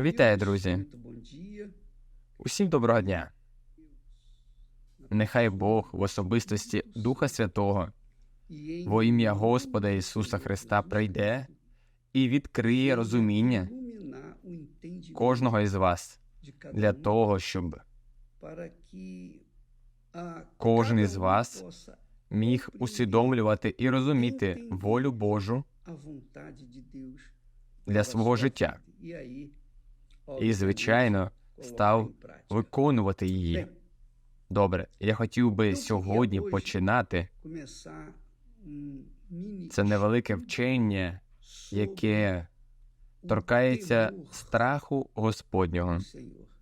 Вітаю, друзі. Усім доброго дня. Нехай Бог в особистості Духа Святого во ім'я Господа Ісуса Христа прийде і відкриє розуміння кожного із вас для того, щоб кожен із вас міг усвідомлювати і розуміти волю Божу для свого життя. І, звичайно, став виконувати її. Добре, я хотів би сьогодні починати. це невелике вчення, яке торкається страху Господнього,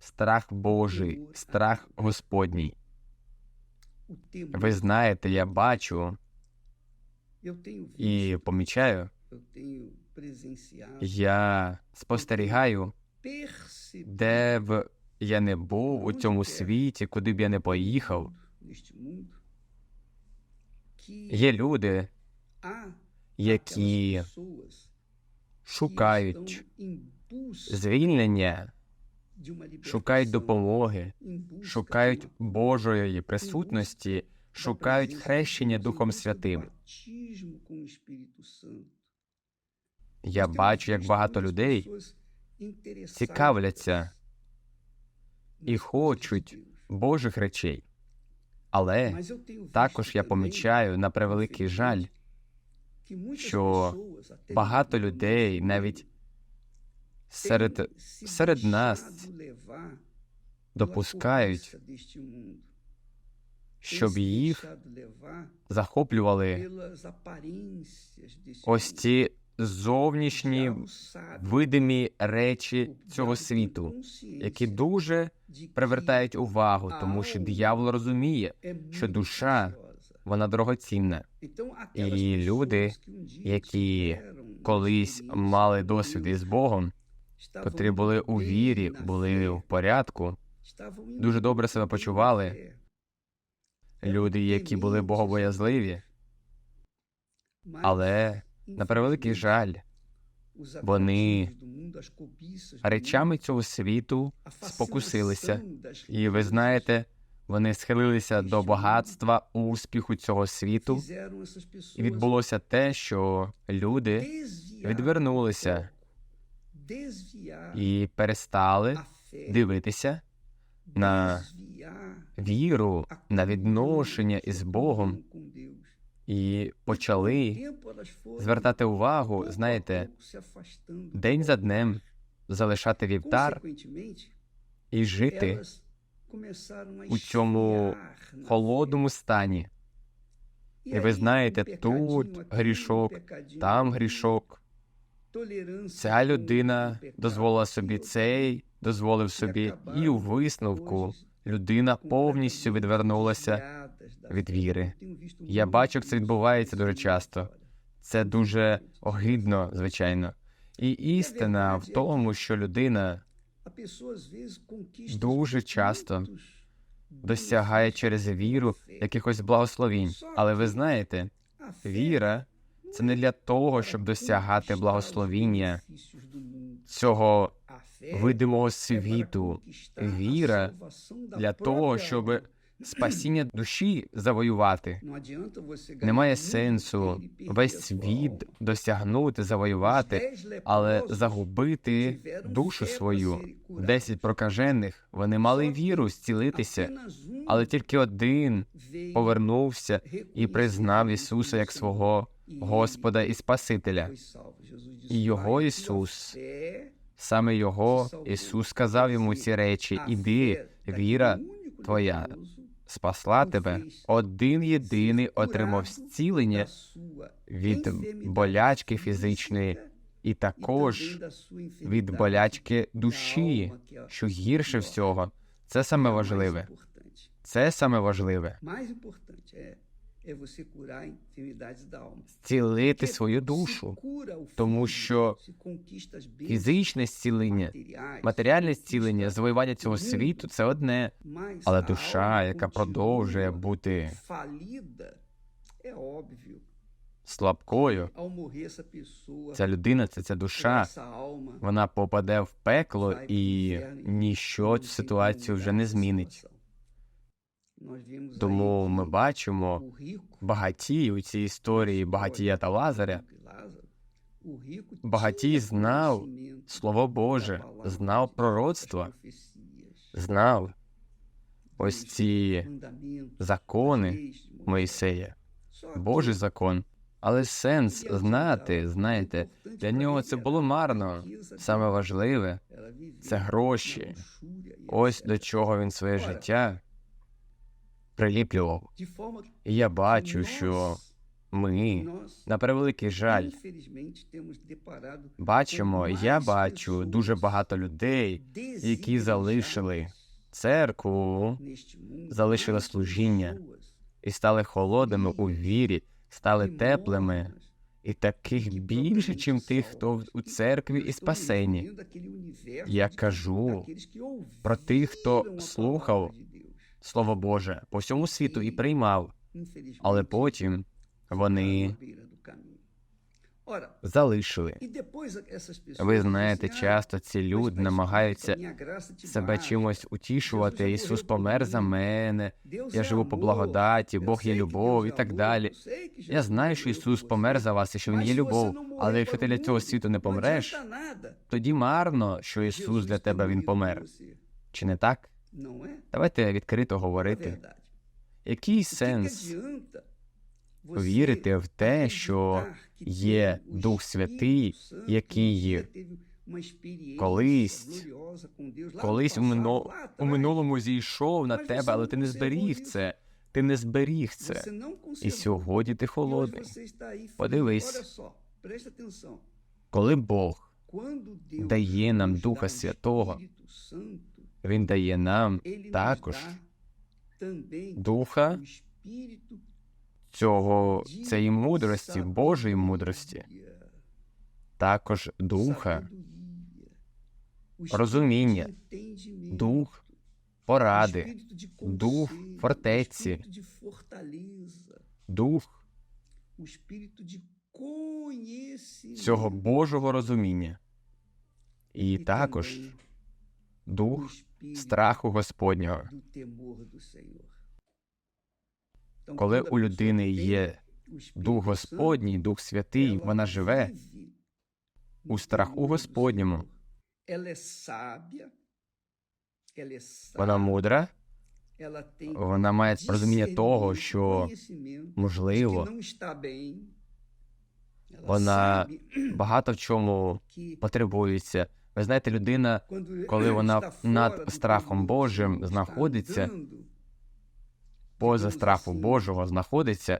страх Божий, страх Господній. Ви знаєте, я бачу і помічаю, я спостерігаю, де б я не був у цьому світі, куди б я не поїхав. Є люди, які шукають звільнення, шукають допомоги, шукають Божої присутності, шукають хрещення Духом Святим. Я бачу, як багато людей цікавляться і хочуть Божих речей. Але також я помічаю на превеликий жаль, що багато людей навіть серед, серед нас допускають, щоб їх захоплювали ось ці зовнішні видимі речі цього світу, які дуже привертають увагу, тому що диявол розуміє, що душа вона дорогоцінна. і люди, які Колись мали досвід із Богом, котрі були у вірі, були в порядку, дуже добре себе почували. люди, які були богобоязливі, але на превеликий жаль, вони речами цього світу спокусилися, і ви знаєте, вони схилилися до багатства, успіху цього світу, і відбулося те, що люди відвернулися і перестали дивитися на віру, на відношення із Богом і почали звертати увагу, знаєте, день за днем залишати вівтар і жити у цьому холодному стані. І ви знаєте, тут грішок, там грішок. Ця людина дозволила собі цей, дозволив собі, і у висновку людина повністю відвернулася від віри. Я бачу, як це відбувається дуже часто. Це дуже огидно, звичайно. І істина в тому, що людина дуже часто досягає через віру якихось благословінь. Але ви знаєте, віра це не для того, щоб досягати благословіння цього видимого світу. Віра для того, щоб спасіння душі завоювати. Немає сенсу весь світ досягнути, завоювати, але загубити душу свою. Десять прокажених вони мали віру зцілитися, але тільки один повернувся і признав Ісуса як свого Господа і Спасителя. І його Ісус, саме його Ісус сказав йому ці речі: Іди, віра твоя спасла тебе. Один єдиний отримав зцілення від болячки фізичної, і також від болячки душі, що гірше всього. Це саме важливе. Це саме важливе. Зцілити свою душу, тому що фізичне зцілення, матеріальне зцілення, завоювання цього світу це одне, але душа, яка продовжує бути слабкою, ця людина, це ця душа, вона попаде в пекло і ніщо цю ситуацію вже не змінить. Тому ми бачимо багатій у цій історії багатія та Лазаря. Багатій знав Слово Боже, знав пророцтва, знав ось ці закони Моїсея, Божий закон. Але сенс знати, знаєте, для нього це було марно. Саме важливе це гроші. Ось до чого він своє життя приліплював. І я бачу, що ми, на превеликий жаль, бачимо, я бачу дуже багато людей, які залишили церкву, залишили служіння і стали холодними у вірі, стали теплими, і таких більше, чим тих, хто у церкві і спасенні. Я кажу про тих, хто слухав Слово Боже по всьому світу і приймав, але потім вони залишили. Ви знаєте, часто ці люди намагаються себе чимось утішувати. Ісус помер за мене, я живу по благодаті, Бог є любов і так далі. Я знаю, що Ісус помер за вас і що Він є любов, але якщо ти для цього світу не помреш, тоді марно, що Ісус для тебе Він помер. Чи не так? Давайте відкрито говорити. Який сенс вірити в те, що є Дух Святий, який колись, колись у, минулому зійшов на тебе, але ти не зберіг це. Ти не зберіг це. І сьогодні ти холодний. Подивись. Коли Бог дає нам Духа Святого, Він дає нам також духа цього цієї мудрості, Божої мудрості, також духа, розуміння, дух поради, дух фортеці, дух цього Божого розуміння, і також дух страху Господнього. Коли у людини є Дух Господній, Дух Святий, вона живе у страху Господньому. Вона мудра, вона має розуміння того, що можливо, вона багато в чому потребується. Ви знаєте, людина, коли вона над страхом Божим знаходиться, поза страху Божого знаходиться,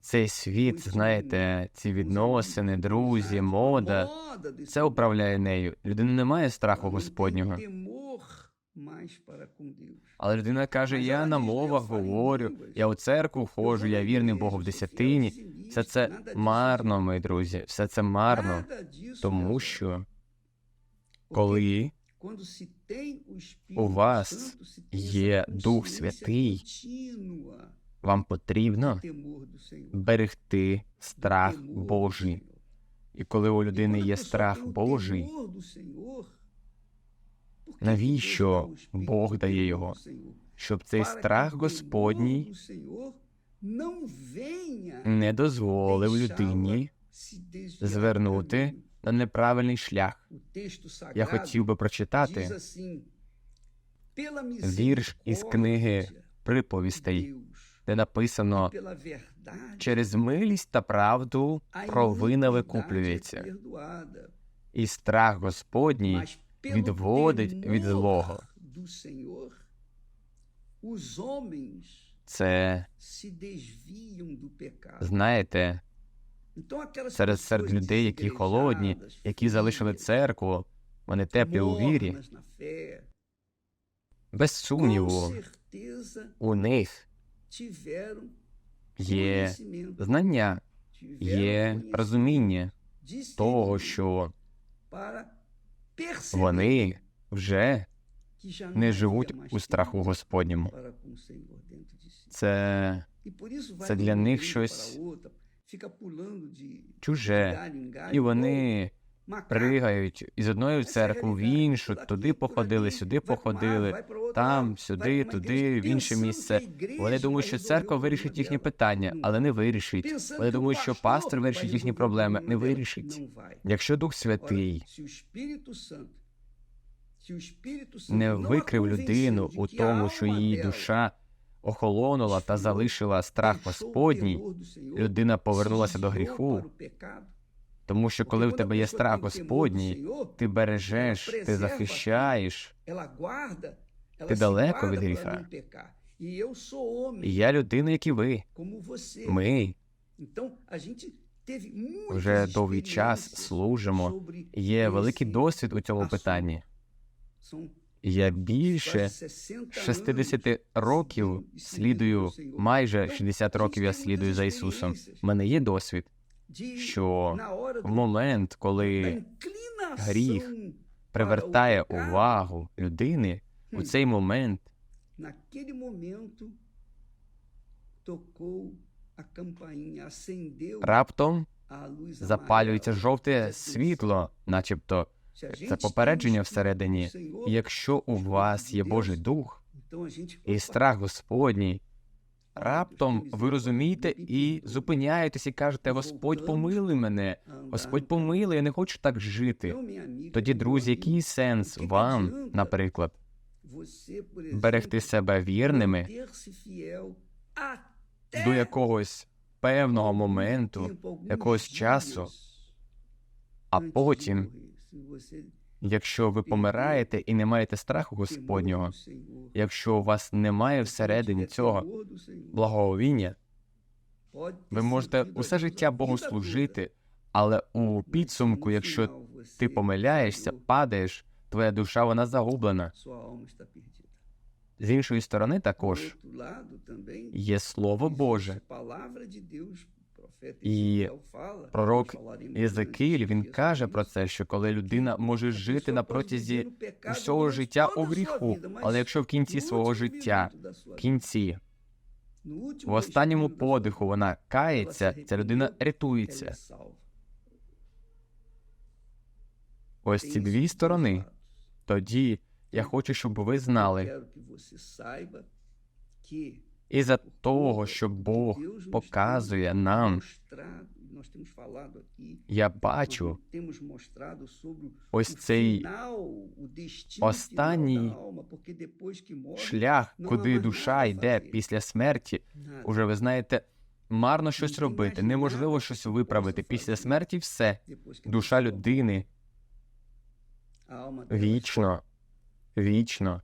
цей світ, знаєте, ці відносини, друзі, мода, це управляє нею. Людина не має страху Господнього. Але людина каже: я на мовах говорю, я у церкву ходжу, я вірний Богу в десятині. Все це марно, мої друзі, все це марно, тому що коли у вас є Дух Святий, вам потрібно берегти страх Божий, і коли у людини є страх Божий, навіщо Бог дає його? Щоб цей страх Господній не дозволив людині звернути на неправильний шлях. Я хотів би прочитати вірш із книги приповістей, де написано через милість та правду провина викуплюється, і страх Господній відводить від злого. Це знаєте, серед серед людей, які холодні, які залишили церкву, вони теплі у вірі, без сумніву, у них є знання, є розуміння того, що вони вже не живуть у страху Господньому. Це Це для них щось чуже, і вони пригають із одної церкви в іншу, туди походили, сюди походили, там, сюди, туди, в інше місце. Вони думають, що церква вирішить їхні питання, але не вирішить. Вони думають, що пастор вирішить їхні проблеми, не вирішить. Якщо Дух Святий не викрив людину у тому, що її душа охолонула та залишила страх Господній, людина повернулася до гріху, тому що коли в тебе є страх Господній, ти бережеш, ти захищаєш. Ти далеко від гріха. гріха. І я людина, як і ви. Ми вже довгий час служимо. Є великий досвід у цьому питанні. Я більше 60 років слідую, майже 60 років я слідую за Ісусом. У мене є досвід, що в момент, коли гріх привертає увагу людини, у цей момент раптом запалюється жовте світло, начебто це попередження всередині. І Якщо у вас є Божий Дух і страх Господній, раптом ви розумієте і зупиняєтесь і кажете: Господь, помили мене, Господь помили, я не хочу так жити. Тоді, друзі, який сенс вам, наприклад, берегти себе вірними до якогось певного моменту, якогось часу, а потім, якщо ви помираєте і не маєте страху Господнього, якщо у вас немає всередині цього ter ви можете усе життя Богу служити, але у підсумку, якщо ти помиляєшся, падаєш, твоя душа вона загублена. З іншої сторони, також є Слово Боже. І пророк durante він каже про це, що коли людина може жити на протязі усього життя у гріху, але якщо в кінці свого життя, в кінці, в останньому подиху вона кається, ця людина рятується. Ось ці дві сторони. Тоді я хочу, щоб ви знали, і за того, що Бог показує нам, e я бачу ось цей останній шлях, Ну, куди душа йде після смерті. Уже ви знаєте, марно щось робити, неможливо щось виправити. Після смерті все. Душа людини вічно, вічно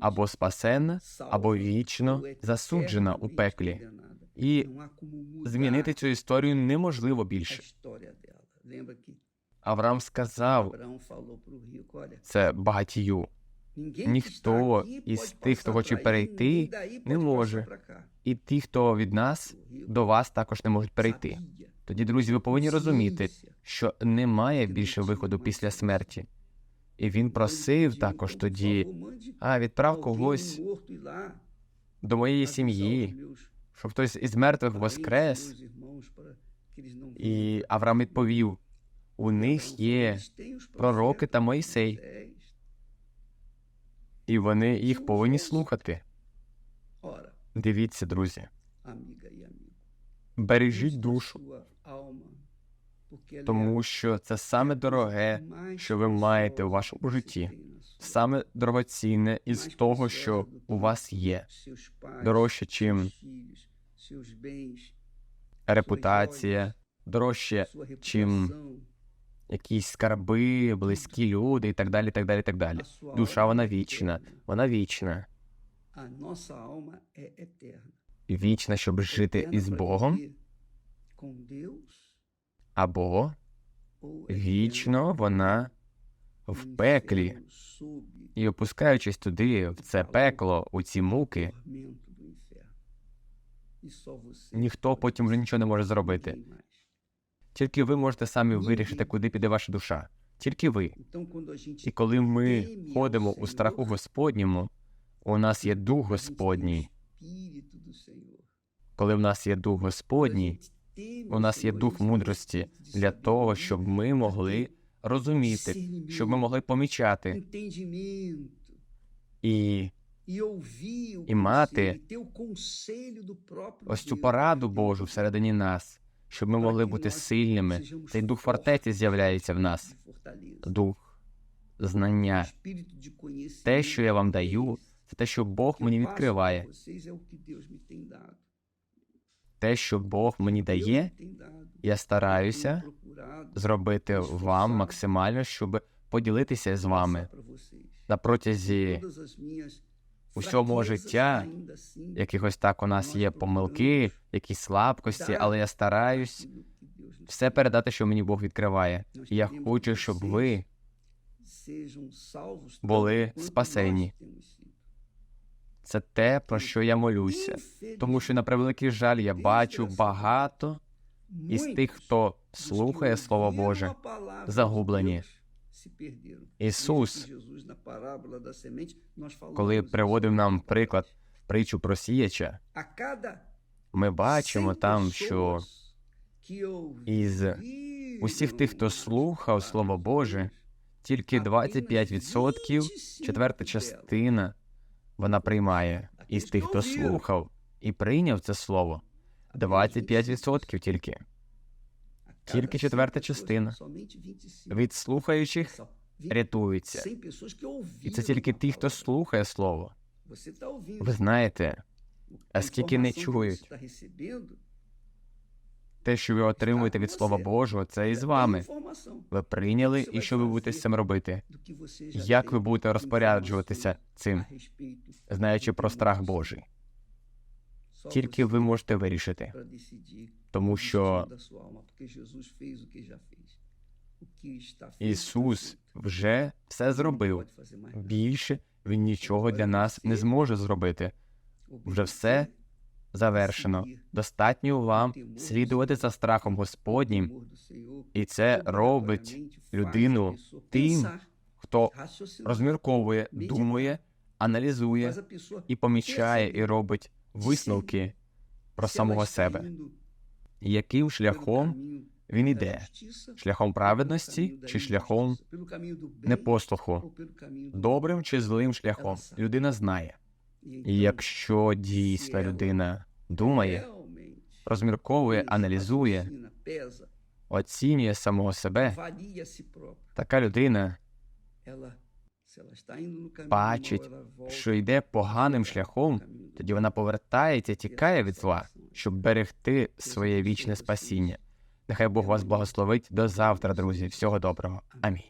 або спасенна, або вічно засуджена у пеклі. І змінити цю історію неможливо більше. Авраам сказав це багатію. Ніхто із тих, хто хоче перейти, не може. І ті, хто від нас до вас також не можуть перейти. Тоді, друзі, ви повинні розуміти, що немає більше виходу після смерті. І він просив також тоді, а відправ когось до моєї сім'ї, щоб хтось із мертвих воскрес. І Авраам відповів: у них є пророки та Мойсей, і вони їх повинні слухати. Дивіться, друзі, бережіть душу, тому що це саме дороге, що ви маєте у вашому житті, саме дорогоцінне із того, що у вас є, дорожче, чим репутація, дорожче, чим якісь скарби, близькі люди і так далі, так далі, так далі. Душа вона вічна, вона вічна, вічна, щоб жити із Богом, або вічно вона в пеклі. І опускаючись туди, в це пекло, у ці муки, ніхто потім вже нічого не може зробити. Тільки ви можете самі вирішити, куди піде ваша душа. Тільки ви. І коли ми ходимо у страху Господньому, у нас є Дух Господній. Коли в нас є дух Господній, у нас є дух мудрості для того, щоб ми могли розуміти, щоб ми могли помічати і і мати ось цю пораду Божу всередині нас, щоб ми могли бути сильними. Цей дух фортеці з'являється в нас, дух знання. Те, що я вам даю, це те, що Бог мені відкриває. Те, що Бог мені дає, я стараюся зробити вам максимально, щоб поділитися з вами на протязі усього життя. якихось так у нас є помилки, якісь слабкості, але я стараюсь все передати, що мені Бог відкриває. Я хочу, щоб ви були спасені. Це те, про що я молюся. Тому що на превеликий жаль я бачу багато із тих, хто слухає Слово Боже, загублені. Ісус, коли приводив нам приклад притчу про сіяча, ми бачимо там, що із усіх тих, хто слухав Слово Боже, тільки 25%, четверта частина, вона приймає. Із тих, хто слухав і прийняв це слово, 25% тільки. тільки четверта частина Від слухаючих рятуються. І це тільки ті, хто слухає слово. Ви знаєте, а скільки не чують. Те, що ви отримуєте від Слова Божого, це і з вами. Ви прийняли, і що ви будете з цим робити? Як ви будете розпоряджуватися цим, знаючи про страх Божий? Тільки ви можете вирішити, тому що Ісус вже все зробив. Більше він нічого для нас не зможе зробити. Вже все завершено. Достатньо вам слідувати за страхом Господнім, і це робить людину тим, хто розмірковує, думає, аналізує і помічає, і робить висновки про самого себе. Яким шляхом він іде? Шляхом праведності чи шляхом непослуху? Добрим чи злим шляхом? Людина знає. І якщо дійсно людина думає, розмірковує, аналізує, оцінює самого себе, така людина бачить, що йде поганим шляхом, тоді вона повертається, тікає від зла, щоб берегти своє вічне спасіння. Нехай Бог вас благословить до завтра, друзі. Всього доброго. Амінь.